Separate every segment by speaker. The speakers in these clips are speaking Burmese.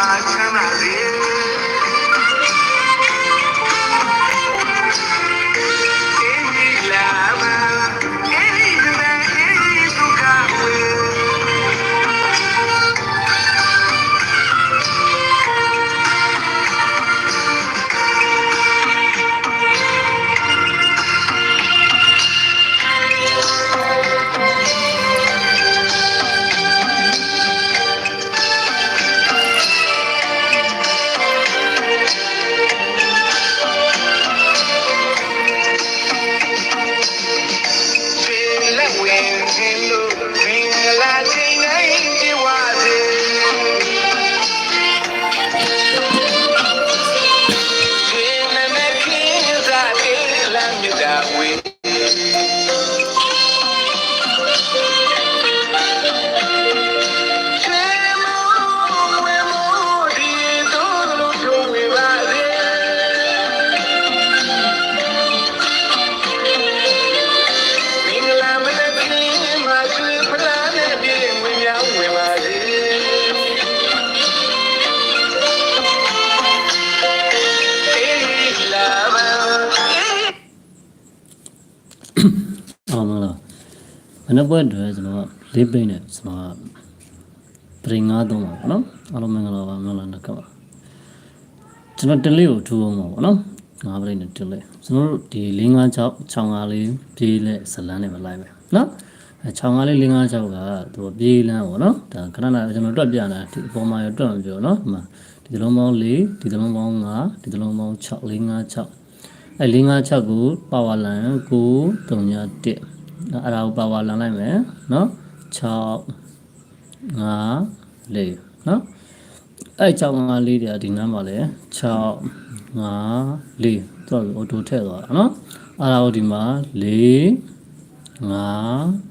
Speaker 1: မှာချ မနေ့ပွဲ
Speaker 2: တည်းကျွန်တော်ကလေးပိတ်နဲ့ကျွန်တော်ကပရင်ငါသုံးပါဘောနော်အားလုံးမင်္ဂလာပါမင်္ဂလာနှက်ပါကျွန်တော်တလေးကိုထူအောင်ပါဘောနော်ငါးပရိနဲ့တလေးကျွန်တော်တို့ဒီ၄၅6 6 5လေးပြေးလဲဇလန်းနဲ့မလိုက်ပဲနော်အဲ6 5လေး၄၅6ကသူပြေးလန်းပေါ့နော်ဒါခဏခဏကျွန်တော်တွက်ပြနေတာဒီအပေါ်မှာရတွက်မပြောနော်ဒီမှာဒီသလုံးပေါင်း၄ဒီသလုံးပေါင်း5ဒီသလုံးပေါင်း6 4 5 6အဲ4 5 6ကိုပါဝါလန်9 3ည1 အဲ့ဒါကိုပါဝါလန်လိုက်မယ်နော်6 5 4နော်အဲ့6 5 4တွေကဒီနားမှာလဲ6 5 4တော့အော်တိုထည့်သွားတာနော်အဲ့ဒါကိုဒီမှာ4 5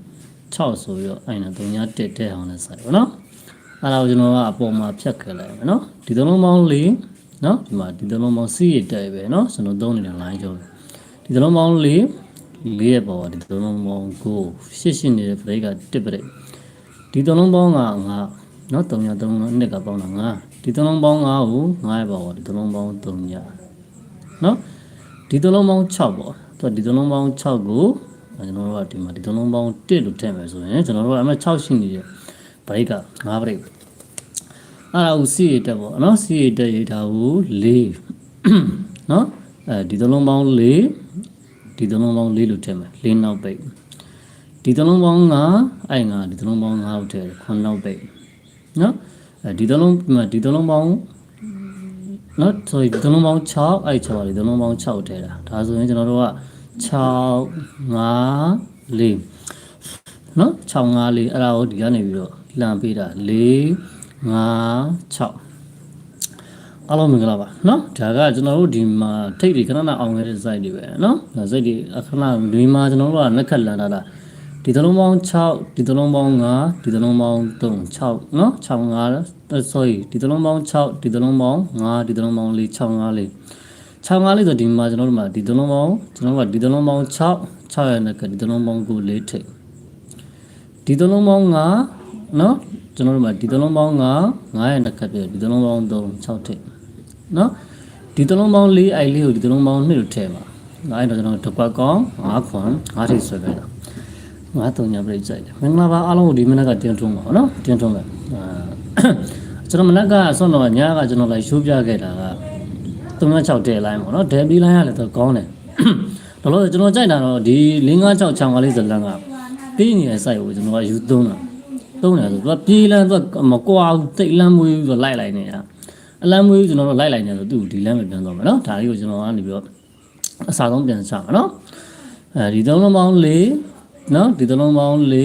Speaker 2: 6ဆိုပြီးတော့အဲ့ဒါ3ည1တဲ့အောင်နဲ့ဆိုင်ပါနော်အဲ့ဒါကိုကျွန်တော်ကအပေါ်မှာဖြတ်ခဲ့လိုက်မယ်နော်ဒီသလုံးပေါင်း4နော်ဒီမှာဒီသလုံးပေါင်းစီးရတဲ့ပဲနော်ကျွန်တော်သုံးနေတဲ့ line ကျော်ဒီသလုံးပေါင်း4 4ရဲ့ပေါ်ကဒီသလုံးပေါင်း9 8ရှိနေတဲ့ break က1 break ဒီသလုံးပေါင်းက9နော်3ည3နှစ်ကပေါင်းတာ9ဒီသလုံးပေါင်း9ကို9ရဲ့ပေါ်ကဒီသလုံးပေါင်း3ညနော်ဒီသလုံးပေါင်း6ပေါ့သူကဒီသလုံးပေါင်း6ကိုကျွန်တော်တို့ကဒီမှာဒီသလုံးပေါင်း1လို့ထည့်မယ်ဆိုရင်ကျွန်တော်တို့ကအမှ6ရှိနေတဲ့ break က9 break အဲ့ဒါကိုစီရတက်ပေါ့နော်စီရတက်ရေးထားကို4နော်အဲဒီသလုံးပေါင်း4 ဒီသလုံးပေါင်း4လို့ထည့်မယ်4နောက်ပိတ်ဒီသလုံးပေါင်း9အဲ့9ဒီသလုံးပေါင်း9ကိုထည့်9နောက်ပိတ်နော်အဲဒီသလုံးဒီသလုံးပေါင်းနော် sorry ဒီသလုံးပေါင်း6အဲ့6ပါဒီသလုံးပေါင်း6ကိုထည့်တာဒါဆိုရင်ကျွန်တော်တို့က6 5 4နော်6 5 4အဲ့ဒါကိုဒီကနေပြီးတော့လှန်ပေးတာ4 5 6 အားလုံးမင်္ဂလာပါเนาะဒါကကျွန်တော်တို့ဒီမှာထိတ်တွေခဏခဏအောင်ခဲ့တဲ့ site တွေပဲเนาะဒါ site တွေအခဏဒီမှာကျွန်တော်တို့ကလက်ခက်လန်တာတာဒီသလုံးပေါင်း6ဒီသလုံးပေါင်း5ဒီသလုံးပေါင်း3 6เนาะ6 5 sorry ဒီသလုံးပေါင်း6ဒီသလုံးပေါင်း5ဒီသလုံးပေါင်း4 6 5 4 6 5လေးဆိုဒီမှာကျွန်တော်တို့မှာဒီသလုံးပေါင်းကျွန်တော်တို့ကဒီသလုံးပေါင်း6 6ရဲ့နဲ့ကဒီသလုံးပေါင်း9လေးထိတ်ဒီသလုံးပေါင်း5เนาะကျွန်တော်တို့မှာဒီသလုံးပေါင်း9 9ရဲ့နဲ့ကပြဒီသလုံးပေါင်း3 6ထိတ် နော်ဒီတလုံးပေါင်း၄အိုက်လေးကိုဒီတလုံးပေါင်း2လို့ထည့်ပါအဲ့တော့ကျွန်တော်တစ်ပတ်ကောင်း9ခွန်9ထိပ်ဆွဲခဲ့တာငါတုံညာပြိစိုက်တယ်မင်္ဂလာပါအားလုံးကိုဒီမနက်ကတင်းထွန်းပါဘောနော်တင်းထွန်းပဲကျွန်တော်မနက်ကဆွမ်းတော့ညကကျွန်တော်လိုက်ရှိုးပြခဲ့တာက306တဲလိုင်းပေါ့နော်ဒယ်ဘီလိုင်းကလည်းတော့ကောင်းတယ်ဒါလို့ကျွန်တော်ကြိုက်တာတော့ဒီ656 6ကလေးဇလန်ကပြီးနေတဲ့စိုက်ကိုကျွန်တော်ကယူသုံးတာသုံးတယ်ဆိုတော့ပြေးလန်းသူကမကွာဘူးတိတ်လန်းမွေးပြီးတော့လိုက်လိုက်နေတာ အလန်းမွေးကျွန်တော်တို့လိုက်လိုက်နေဆိုသူ့ဒီလန်းပဲပြန်သွားမယ်နော်ဒါလေးကိုကျွန်တော်ကနေပြီးတော့အစားဆုံးပြန်ချမှာနော်အဲဒီသုံးလုံးပေါင်း၄နော်ဒီသလုံးပေါင်း၄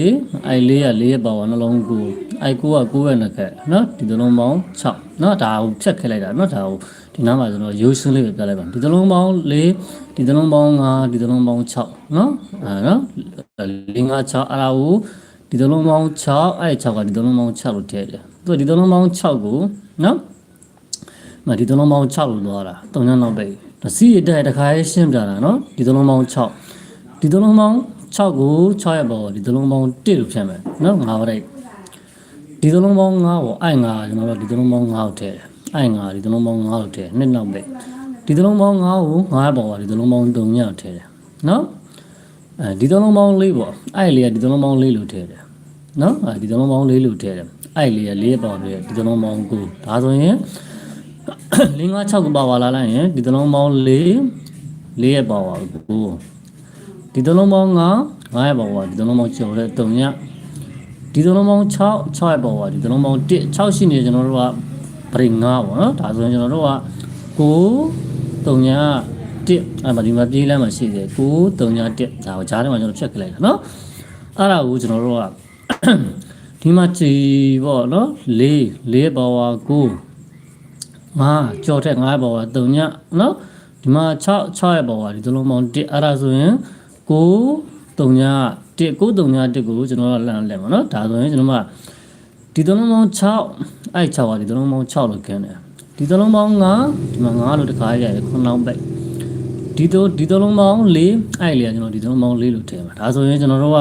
Speaker 2: အိုက်၄ရ၄ရပါဝါနှလုံးကိုအိုက်9က9ရဲ့နှစ်ခက်နော်ဒီသလုံးပေါင်း6နော်ဒါကိုဖြတ်ခဲ့လိုက်တာနော်ဒါကိုဒီနားမှာကျွန်တော်ရိုးရှင်းလေးပဲပြလိုက်ပါဒီသလုံးပေါင်း၄ဒီသလုံးပေါင်း5ဒီသလုံးပေါင်း6နော်အဲနော်၄5 6အဲ့ဒါကိုဒီသလုံးပေါင်း6အဲ့6ကဒီသလုံးပေါင်း6လို့ထည့်တယ်သူကဒီသလုံးပေါင်း6ကိုနော် မဒီသလုံးပေါင်း6လို့သွားတာတုံညနောက်ပိတ်ဒါစီရတဲ့တခါရေးရှင်းပြတာနော်ဒီသလုံးပေါင်း6ဒီသလုံးပေါင်း6ကို6ရဲ့ပေါ်ဒီသလုံးပေါင်း1လို့ဖြတ်မယ်နော်9ပါးလိုက်ဒီသလုံးပေါင်း9ကိုအိုက်9ကျွန်တော်တို့ဒီသလုံးပေါင်း9ကိုထည့်တယ်အဲ့ငါဒီသလုံးပေါင်း9လို့ထည့်နှစ်နောက်ပဲဒီသလုံးပေါင်း9ကို9ပေါ်ပါဒီသလုံးပေါင်း3ညထည့်တယ်နော်အဲဒီသလုံးပေါင်း4ပေါ့အဲ့လေးကဒီသလုံးပေါင်း4လို့ထည့်တယ်နော်အဲဒီသလုံးပေါင်း4လို့ထည့်တယ်အဲ့လေးက4ပေါ်ပြီးဒီသလုံးပေါင်း9ဒါဆိုရင် 5 5 6ကပါပါလာလိုက်ရင်ဒီသလုံးပေါင်း4 4ရဲ့ပါပါကိုဒီသလုံးပေါင်း9 9ရဲ့ပါပါဒီသလုံးပေါင်းကျော်တဲ့3ညဒီသလုံးပေါင်း6 6ရဲ့ပါပါဒီသလုံးပေါင်း1 6ရှိနေကျွန်တော်တို့ကပရိ9ပေါ့နော်ဒါဆိုရင်ကျွန်တော်တို့က9 3ည1အဲ့မှာဒီမှာပြေးလမ်းမှာရှိတယ်9 3ည1ဒါကိုဂျားထဲမှာကျွန်တော်ဖြတ်ခလိုက်တာနော်အဲ့ဒါကိုကျွန်တော်တို့ကဒီမှာကြည်ပေါ့နော်4 4ရဲ့ပါပါ9 ငါကြော်ထက်9ဘောက3ညနော်ဒီမှာ6 6ရဲ့ဘောကဒီသလုံးပေါင်း1အဲ့ဒါဆိုရင်9 3ည1 9 3ည1ကိုကျွန်တော်တို့လမ်းလဲမှာနော်ဒါဆိုရင်ကျွန်တော်ကဒီသလုံးပေါင်း6အဲ့6ကဒီသလုံးပေါင်း6လို့ခင်းတယ်ဒီသလုံးပေါင်း9ဒီမှာ9လို့တခါရတယ်ခုနှောင်းပိတ်ဒီတော့ဒီသလုံးပေါင်း4အဲ့လေကျွန်တော်ဒီသလုံးပေါင်း4လို့ထည့်မှာဒါဆိုရင်ကျွန်တော်တို့က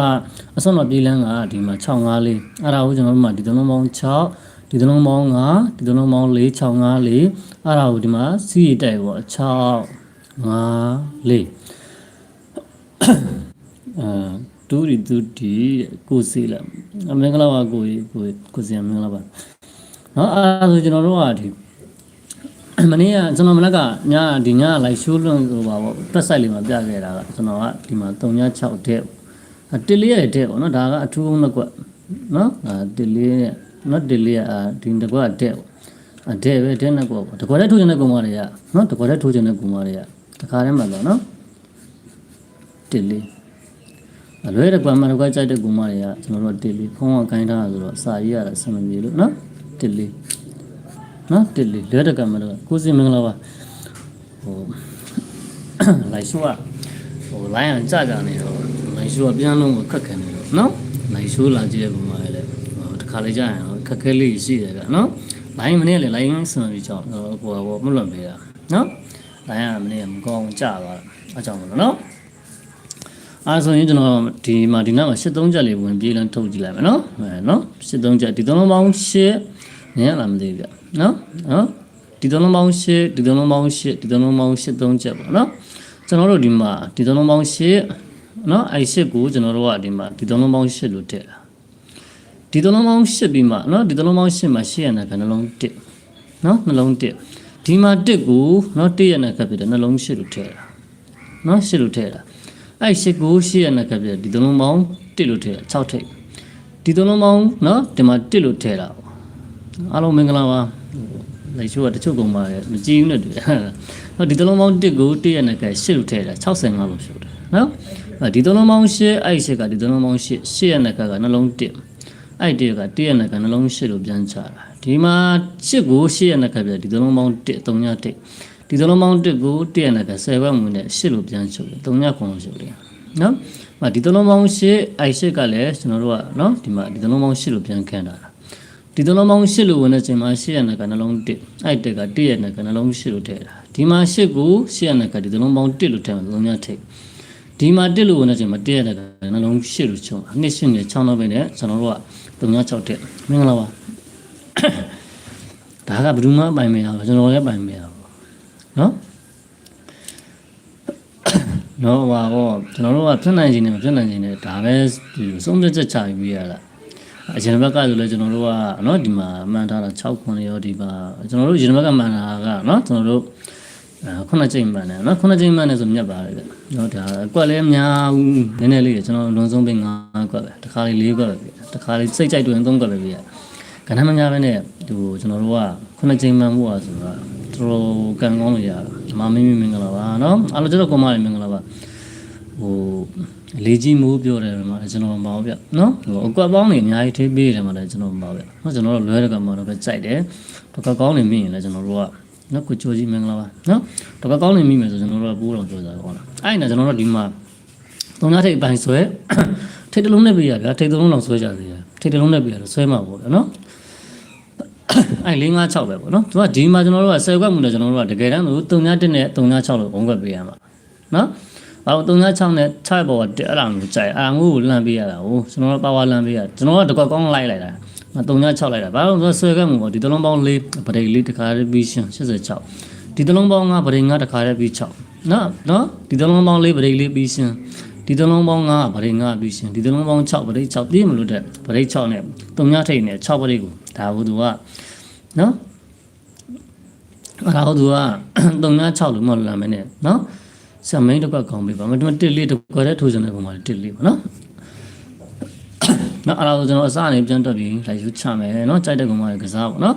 Speaker 2: အစွမ်းမပြေးလန်းကဒီမှာ6 5 4အဲ့ဒါကိုကျွန်တော်တို့မှာဒီသလုံးပေါင်း6 ဒီသလုံးပေါင်း9ဒီသလုံးပေါင်း4 6 5 4အဲ့ဒါကိုဒီမှာစီးရတိုက်ပေါ့6 5 4အဲတူရီတူတီကိုစီလာအမင်္ဂလာပါကိုကြီးကိုကိုစီမင်္ဂလာပါနော်အဲ့ဒါဆိုကျွန်တော်တို့ကဒီမနေ့ကကျွန်တော်မနက်ကညဒီညလိုက်ရှိုးလွန်ဆိုပါပေါ့တက်ဆိုင်လေးမှာပြခဲ့တာကကျွန်တော်ကဒီမှာ306တဲ့တစ်လေးရဲ့တဲ့ပေါ့နော်ဒါကအထူးအောင်ကွက်နော်အာတစ်လေးရဲ့နော် တစ်လေးอ่ะဒီတကွက်တဲ့ပေါ့အတဲ့ပဲတဲ့နဲ့ကွက်ပေါ့တကွက်တဲ့ထိုးချင်တဲ့ကုံမတွေကနော်တကွက်တဲ့ထိုးချင်တဲ့ကုံမတွေကတခါတည်းမှာတော့နော်တစ်လေးအလွဲတကွက်မှာတကွက်ကြိုက်တဲ့ကုံမတွေကကျွန်တော်တို့တစ်လေးဖုံးကခိုင်းထားတာဆိုတော့စာရေးရတာဆင်မပြေလို့နော်တစ်လေးနော်တစ်လေးလွဲတကွက်မှာတော့ကိုစီမင်္ဂလာပါဟိုလိုက်ရှိုးကဟိုလိုင်းအောင်ကြကြနေတော့လိုက်ရှိုးကပြန်လုံးကိုခက်ခဲနေတော့နော်လိုက်ရှိုးလာကြည့်တဲ့ပုံမှာလေဟိုတစ်ခါလေကြာရင် ခက်ခဲလေးရှိတယ်ကနော်လိုင်းမနေ့လေလိုင်းဆန်ပြီးကြောင်းဟိုဟိုဟိုမလွတ်ပေးတာနော်လိုင်းကမနေ့မကောင်းကြသွားတာအကြောင်းမလို့နော်အဲဆိုရင်ကျွန်တော်ဒီမှာဒီနောက်မှာ73ချက်လေးဝင်ပြေးလန်းထုတ်ကြည့်လိုက်မယ်နော်အဲနော်73ချက်ဒီသုံးလုံးပေါင်း8နည်းလားမသိဘူးဗျနော်နော်ဒီသုံးလုံးပေါင်း8ဒီသုံးလုံးပေါင်း8ဒီသုံးလုံးပေါင်း73ချက်ပေါ့နော်ကျွန်တော်တို့ဒီမှာဒီသုံးလုံးပေါင်း8နော်အဲ8ကိုကျွန်တော်တို့ကဒီမှာဒီသုံးလုံးပေါင်း8လို့ထည့်တာ ဒီသုံးလုံးပေါင်း8ပြီးမှနော်ဒီသုံးလုံးပေါင်း8မှာ8ရတဲ့နှလုံး1နော်နှလုံး1ဒီမှာ1ကိုနော်1ရတဲ့ကပ်ပြီးတော့နှလုံး8လို့ထည့်တာနော်8လို့ထည့်တာအဲ့8ကို8ရတဲ့ကပ်ပြီးတော့ဒီသုံးလုံးပေါင်း1လို့ထည့်တာ6ထိပ်ဒီသုံးလုံးပေါင်းနော်ဒီမှာ1လို့ထည့်တာပေါ့အားလုံးမင်္ဂလာပါလိုက်ချိုးကတချို့ကုန်ပါတယ်မကြည့်ဘူးနဲ့တူတယ်နော်ဒီသလုံးပေါင်း1ကို1ရက်နဲ့ကဲ8လို့ထည့်တာ65လို့ရှိတယ်နော်အဲဒီသလုံးပေါင်း8အဲ့8ကဒီသလုံးပေါင်း8 8ရက်နဲ့ကကနှလုံး1 အဲ့1က1ရက်နဲ့ကနှလုံး8လို့ပြန်ချတာဒီမှာ8ကို8ရက်နဲ့ကပြဒီသလုံးပေါင်း1 3ည1ဒီသလုံးပေါင်း1ကို1ရက်နဲ့က10ဘက်ဝင်နဲ့8လို့ပြန်ချုပ်တယ်3ည9လို့ချုပ်တယ်နော်ဒီသလုံးပေါင်း8အဲ့8ကလည်းကျွန်တော်တို့ကနော်ဒီမှာဒီသလုံးပေါင်း8လို့ပြန်ခန့်တာဒီသလုံးပေါင်း8လို့ဝင်တဲ့ချိန်မှာ8ရက်နဲ့ကနှလုံး1အဲ့1က1ရက်နဲ့ကနှလုံး8လို့ထည့်တာဒီမှာ8ကို8ရက်နဲ့ကဒီသလုံးပေါင်း1လို့ထည့်မှာ3ညထိပ်ဒီမှာ1လို့ဝင်တဲ့ချိန်မှာ1ရက်နဲ့ကနှလုံး8လို့ချုံနှစ်8နဲ့6လောက်ပဲနဲ့ကျွန်တော်တို့က 3ည6တက်မင်္ဂလာပါဒါကဘယ်သူမှပိုင်မရဘူးကျွန်တော်လည်းပိုင်မရဘူးနော်နော်ပါတော့ကျွန်တော်တို့ကဖြစ်နိုင်ခြင်းနဲ့မဖြစ်နိုင်ခြင်းနဲ့ဒါပဲဒီဆုံးဖြတ်ချက်ချပြီးရတာအရင်ဘက်ကဆိုလဲကျွန်တော်တို့ကနော်ဒီမှာမှန်ထားတာ6ခွန်ရောဒီပါကျွန်တော်တို့ရင်ဘက်ကမှန်တာကနော်ကျွန်တော်တို့အဲ ခုနှစ်ချိန်မှန်တယ်နော်ခုနှစ်ချိန်မှန်တယ်ဆိုမြတ်ပါတယ်ဗျနော်ဒါအကွက်လည်းများဘူးနည်းနည်းလေးကျွန်တော်လွန်ဆုံးပင်9ကွက်ပဲတစ်ခါလေး4ကွက်ပဲတစ်ခါလေးစိတ်ကြိုက်တွင်3ကွက်ပဲပြရကဏ္ဍမများပဲနဲ့ဒီကျွန်တော်တို့ကခုနှစ်ချိန်မှန်ဖို့อ่ะဆိုတော့တော်တော်ကံကောင်းလို့ရတာမမင်းမင်္ဂလာပါနော်အားလုံးကျွန်တော်ကောမလေးမင်္ဂလာပါဟိုလေကြီးမိုးပြောတယ်မှာကျွန်တော်မပါဘူးဗျနော်ဟိုအကွက်ပေါင်းနေအများကြီးထိပေးတယ်မှာလည်းကျွန်တော်မပါဘူးဗျနော်ကျွန်တော်တို့လွဲတဲ့ကမှာတော့ပဲကြိုက်တယ်တော့ကကောင်းနေမိရင်လည်းကျွန်တော်တို့က နော်ကိုချိုးကြီးမင်္ဂလာပါနော်တော့ကကောင်းနေမိမယ်ဆိုကျွန်တော်တို့ကပိုးတော်ပြောကြတာဟုတ်လားအဲ့ဒါကျွန်တော်တို့ဒီမှာသုံးညထိပ်ပိုင်းဆွဲထိပ်တစ်လုံးနဲ့ပြရဗျာထိပ်တစ်လုံးလောက်ဆွဲကြသေးတယ်ထိပ်တစ်လုံးနဲ့ပြရတော့ဆွဲမှာပေါ့ဗျာနော်အဲ့4 5 6ပဲပေါ့နော်သူကဒီမှာကျွန်တော်တို့က10ခွက်မှုနဲ့ကျွန်တော်တို့ကတကယ်တမ်းလို့3ည1နဲ့3ည6လို့ဘုံခွက်ပေးရမှာနော်ဘာလို့306နဲ့6ဘောကအဲ့ဒါမျိုးကြိုက်အာငို့ကိုလန့်ပေးရတာဟိုကျွန်တော်တို့ပါဝါလန့်ပေးရကျွန်တော်ကတကွက်ကောင်းလိုက်လိုက်တာ မ36လိုက်တာဘာလို့လဲဆိုတော့ဆွဲခဲ့မှုပေါ့ဒီတလုံးပေါင်း၄ပရိတ်လေးတစ်ခါတည်းပြီးရှင်း86ဒီတလုံးပေါင်း9ပရိတ်9တစ်ခါတည်းပြီး6နော်နော်ဒီတလုံးပေါင်း၄ပရိတ်လေးပြီးရှင်းဒီတလုံးပေါင်း9ပရိတ်9ပြီးရှင်းဒီတလုံးပေါင်း6ပရိတ်6ပြည့်မလို့တဲ့ပရိတ်6နဲ့3ညထိတ်နဲ့6ပရိတ်ကိုဒါဘူးသူကနော်အဲ့ဒါဟိုသူက3ည6လို့မဟုတ်လာမင်းနဲ့နော်ဆံမိန်တစ်ခွက်ကောင်းပြီပါမတူတစ်လေးတစ်ခွက်တည်းထိုးစံတဲ့ပုံမှာတစ်လေးပါနော် နော်အဲ့ဒါကိုကျွန်တော်အစအနေပြန်တွက်ပြီးလိုက်ယူချမယ်နော်ကြိုက်တဲ့ကောင်မလေးကစားပေါ့နော်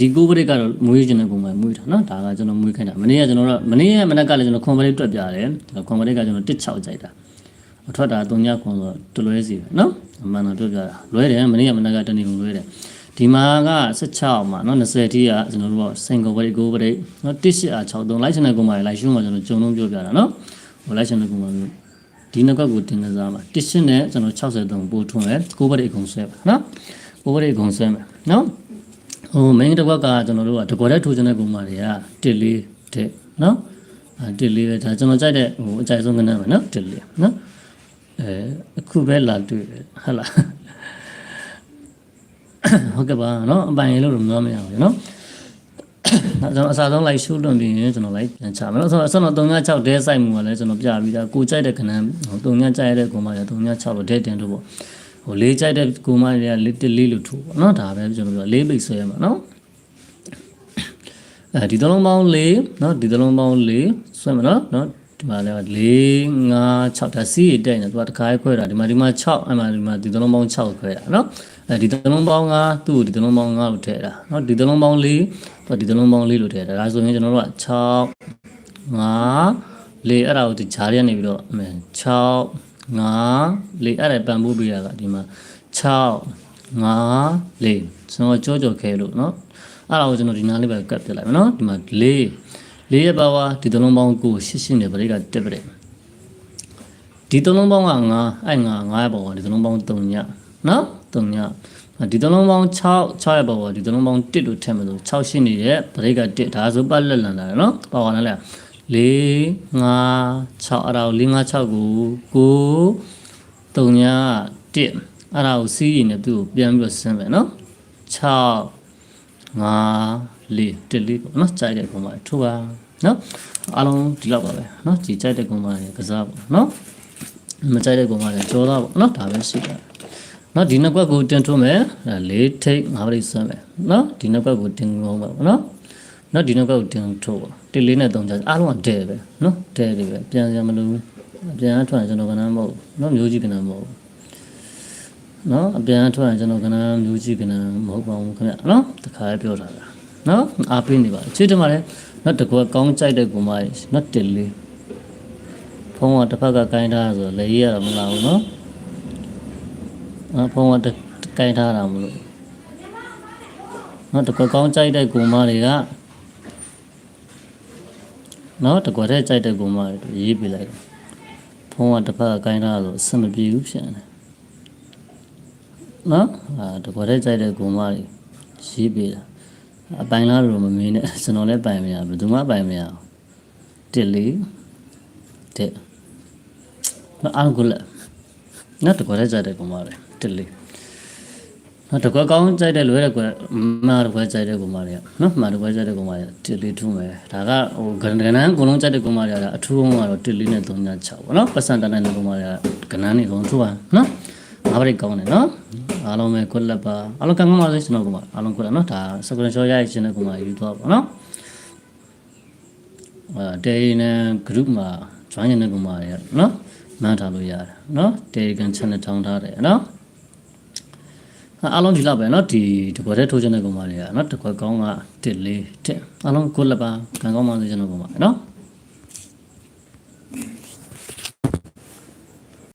Speaker 2: ဒီကိုပရိတ်ကတော့မွေးခြင်းတဲ့ကောင်မမွေးတာနော်ဒါကကျွန်တော်မွေးခိုင်းတာမနေ့ကကျွန်တော်တို့မနေ့ကမနက်ကလည်းကျွန်တော်ခွန်ပရိတ်တွက်ပြတယ်ခွန်ပရိတ်ကကျွန်တော်16ကြိုက်တာအထွက်တာ3ညခွန်ဆိုတလွဲစီပဲနော်အမှန်တော့တွက်ပြတာလွဲတယ်မနေ့ကမနက်ကတနေ့ကုန်လွဲတယ်ဒီမှာက16မှာနော်20တိကကျွန်တော်တို့ကစင်ကိုပရိတ်ကိုပရိတ်နော်18အား63လိုက်ချင်တဲ့ကောင်မလေးလိုက်ရှုမှကျွန်တော်ဂျုံလုံးပြောပြတာနော်ဟိုလိုက်ချင်တဲ့ကောင်မလေး ဒီနှစ်ကွက်ကိုတင်ကစားမှာတစ်ရှင်းနဲ့ကျွန်တော်63ပို့ထွန်းမယ်ကိုးပရိတ်အကုန်ဆွဲပါနော်ကိုးပရိတ်အကုန်ဆွဲမယ်နော်ဟို main တစ်ကွက်ကကျွန်တော်တို့ကတကွက်တဲ့ထိုးချင်တဲ့ပုံမှန်တွေကတစ်လေးတဲ့နော်အဲတစ်လေးပဲဒါကျွန်တော်ကြိုက်တဲ့ဟိုအကြိုက်ဆုံးကနန်းပဲနော်တစ်လေးနော်အဲအခုပဲလာတွေ့တယ်ဟုတ်လားဟုတ်ကဲ့ပါနော်အပိုင်လို့တော့မပြောမရဘူးနော် ကျွန်တော်အစားဆုံးလိုက်ရှုလွန်ပြီးရင်ကျွန်တော်လိုက်ပြန်ချမယ်လို့ဆိုတော့ကျွန်တော်396ဒဲဆိုင်မှုကလည်းကျွန်တော်ပြပြီးသားကိုကြိုက်တဲ့ခဏဟို396ကြိုက်တဲ့ကိုမရ396လို့ဒဲတင်လို့ပေါ့ဟိုလေးကြိုက်တဲ့ကိုမရလေးတစ်လေးလို့ထိုးပေါ့နော်ဒါပဲကျွန်တော်ပြောလေးပိတ်ဆွဲရမှာနော်အဲဒီသလုံးပေါင်း၄နော်ဒီသလုံးပေါင်း၄ဆွဲမှာနော်နော်ဒီမှာလည်း၄၅6ဒါစီးရတဲ့နေသူကတခါခွဲတာဒီမှာဒီမှာ6အဲ့မှာဒီမှာဒီသလုံးပေါင်း6ခွဲတာနော် အဲဒီသလုံးပေါင်း5သူ့ကိုဒီသလုံးပေါင်း5လို့ထည့်တာနော်ဒီသလုံးပေါင်း4သူကဒီသလုံးပေါင်း4လို့ထည့်တာဒါဆိုရင်ကျွန်တော်တို့က6 5လေအဲ့ဒါကိုဒီဂျားရနေပြီးတော့အမေ6 5လေအဲ့ဒါပန်ဖို့ပေးတာကဒီမှာ6 5လေကျွန်တော်ကြောကြောခဲလို့เนาะအဲ့ဒါကိုကျွန်တော်ဒီနားလေးပဲကတ်ပြလိုက်မယ်เนาะဒီမှာ4 4ရဲ့ပါဝါဒီသလုံးပေါင်းကိုရှင်းရှင်းနေပရိကတက်ပြတယ်ဒီသလုံးပေါင်းက9အဲ့9 9ရဲ့ပါဝါဒီသလုံးပေါင်း3ညเนาะ 3ညဒီသလုံးပေါင်း6 6ရဲ့ပေါ်ပေါ်ဒီသလုံးပေါင်း1တို့ထည့်မယ်ဆို6ရှိနေတဲ့ဗရိတ်က1ဒါဆိုပတ်လက်လန်လာတယ်နော်ပေါ့ကောင်းလား4 5 6အဲ့ဒါကို4 5 6ကို9 3ည1အဲ့ဒါကိုစီးရင်လည်းသူ့ကိုပြန်ပြီးတော့ဆင်းမယ်နော်6 5 4 1 4ပေါ့နော်ကြိုက်တဲ့ပုံမှာထိုးပါနော်အားလုံးဒီလောက်ပါပဲနော်ကြည်ကြိုက်တဲ့ပုံမှာကစားပေါ့နော်မကြိုက်တဲ့ပုံမှာလည်းကြောသားပေါ့နော်ဒါပဲရှိတာ နော်ဒီနှစ်ကွက်ကိုတင်ထိုးမယ်လေးထိတ်ငါးပရိဆွဲမယ်နော်ဒီနှစ်ကွက်ကိုတင်လုံးပါပေါ့နော်နော်ဒီနှစ်ကွက်ကိုတင်ထိုးပါတစ်လေးနဲ့သုံးချအားလုံးကဒဲပဲနော်ဒဲတွေပဲပြန်ရမလို့ပြန်အထွက်ကျွန်တော်ကနမ်းမဟုတ်နော်မျိုးကြီးကနမ်းမဟုတ်နော်အပြန်ထွက်ရင်ကျွန်တော်ကနန်းမျိုးကြီးကနန်းမဟုတ်ပါဘူးခင်ဗျနော်တခါလေးပြောတာလားနော်အားပေးနေပါချစ်တယ်မှာလည်းနော်တကွာကောင်းကြိုက်တဲ့ကူမကြီးနော်တစ်လေးဖုံးကတစ်ဖက်ကကိုင်းထားဆိုလေရရမလာဘူးနော် အဖုံးကကိုင်းထားတာမလို့နော်တကွာကောင်းကြိုက်တဲ့ကူမတွေကနော်တကွာတဲ့ကြိုက်တဲ့ကူမတွေရေးပြလိုက်ဖုံးကတစ်ဖက်ကကိုင်းထားဆိုအဆင်မပြေဘူးဖြစ်နေတယ်နော်အာတကွာတဲ့ကြိုက်တဲ့ဂုံမတွေရေးပေးတာအပိုင်လားလို့မမင်းနဲ့ကျွန်တော်လည်းပိုင်မရဘူးဘယ်သူမှပိုင်မရဘူးတစ်လေးတဲ့နော်အားကိုလက်နော်တကွာတဲ့ကြိုက်တဲ့ဂုံမတွေ တစ်လေးနော်တကွာကောင်းကြိုက်တဲ့လွယ်တဲ့ကွာမာတကွာကြိုက်တဲ့ဂုံမတွေကနော်မာတကွာကြိုက်တဲ့ဂုံမတွေတစ်လေးထုံးမယ်ဒါကဟိုကဏ္ဍအကုန်လုံးကြိုက်တဲ့ဂုံမတွေကအထူးဆုံးကတော့တစ်လေးနဲ့3ည6ပေါ့နော်ပတ်စံတန်းတဲ့ဂုံမတွေကကဏ္ဍနေကုန်ထုံးပါနော်အားရိတ်ကောင်းတယ်နော်အားလုံးပဲကွက်လက်ပါအားလုံးကံကောင်းပါစေကျွန်တော်ကပါအားလုံးကွက်လက်နော်ဒါစကရင်ရှော့ရရရှင်တဲ့ကောင်မယူသွားပါနော်အဲတေးနဲ့ group မှာ join နေတဲ့ကောင်မတွေနော်မှန်းထားလို့ရတယ်နော် Telegram channel ထောင်းထားတယ်နော် အားလုံးဒီလောက်ပဲเนาะဒီတကွက်တဲ့ထိုးချင်တဲ့ကောင်မတွေကเนาะတကွက်ကောင်းက1 4 1အားလုံးကိုလက်ပါကံကောင်းပါစေကျွန်တော်ကောင်မเนาะ